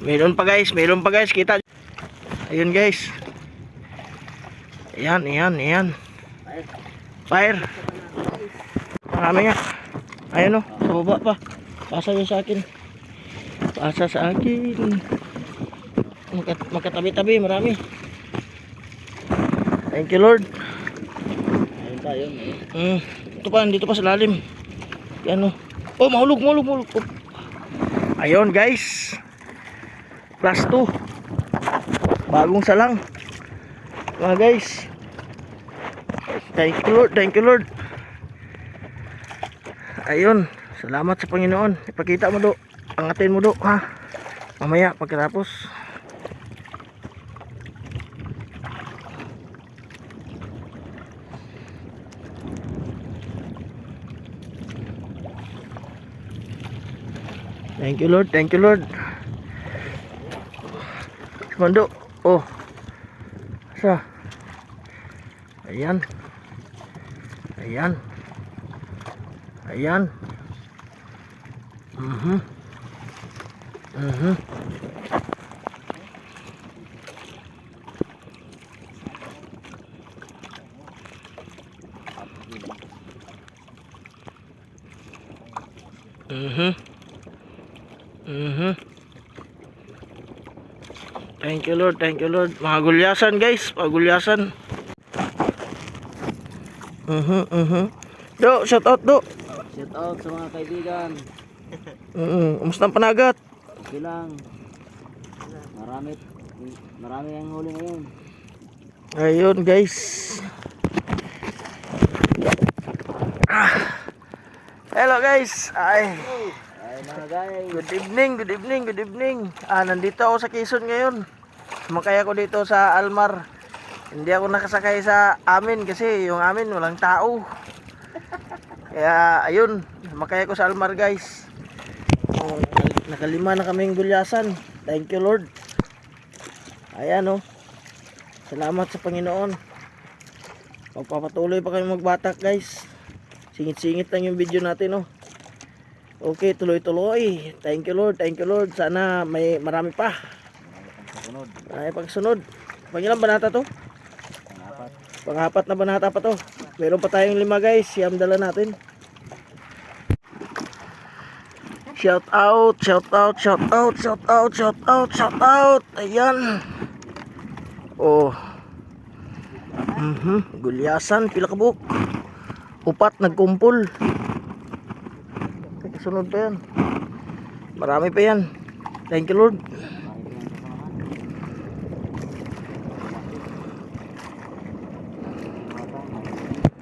Meron pa guys, meron pa guys, kita. Ayun guys. Ayan, ayan, ayan. Fire. Marami nga. Ayun o, sa baba pa. Pasa yun sa akin. Pasa sa akin. Magkat magkatabi-tabi, marami. Thank you Lord. Ayun tayo. Mm, ito pa, dito pa sa lalim. Yan o. Oh, mahulog, mahulog, mahulog. Oh. Ayun guys. Plus 2. Bagong salang. Mga guys. Thank you Lord, thank you Lord. Ayun. Salamat sa Panginoon. Ipakita mo do. Angatin mo do, ha. Mamaya pagkatapos. Thank you Lord, thank you Lord. Mando. Oh. Sa. Ayan. Ayan. Ayan. Mhm. Mhm. Mhm. Mhm. Thank you Lord, thank you Lord. Mga gulyasan guys, mga gulyasan. Mhm, mhm. Do, shout out do. Shout out sa mga kaibigan. Mhm, kumusta ang panagat? Okay lang. Marami, marami ang huli ngayon. Ayun guys. Ah. Hello guys. Ay, Ay mga guys. good evening, good evening, good evening. Ah, nandito ako sa Quezon ngayon. Sumakay ako dito sa Almar. Hindi ako nakasakay sa amin kasi yung amin walang tao. Kaya ayun, sumakay ako sa Almar guys. Oh, nakal- nakalima na kaming gulyasan. Thank you Lord. Ayan oh. Salamat sa Panginoon. Magpapatuloy pa kami magbatak guys. Singit-singit lang yung video natin oh. Okay, tuloy-tuloy. Thank you Lord, thank you Lord. Sana may marami pa. Sunod. Ay pagsunod. Pangilang banata to? Pang-apat. Pangapat na banata pa to. Meron pa tayong lima guys. Siyam dala natin. Shout out, shout out, shout out, shout out, shout out, shout out. Ayan. Oh. Mhm, gulyasan, pila ka buok. Upat nagkumpol. Sunod pa yan. Marami pa yan. Thank you Lord.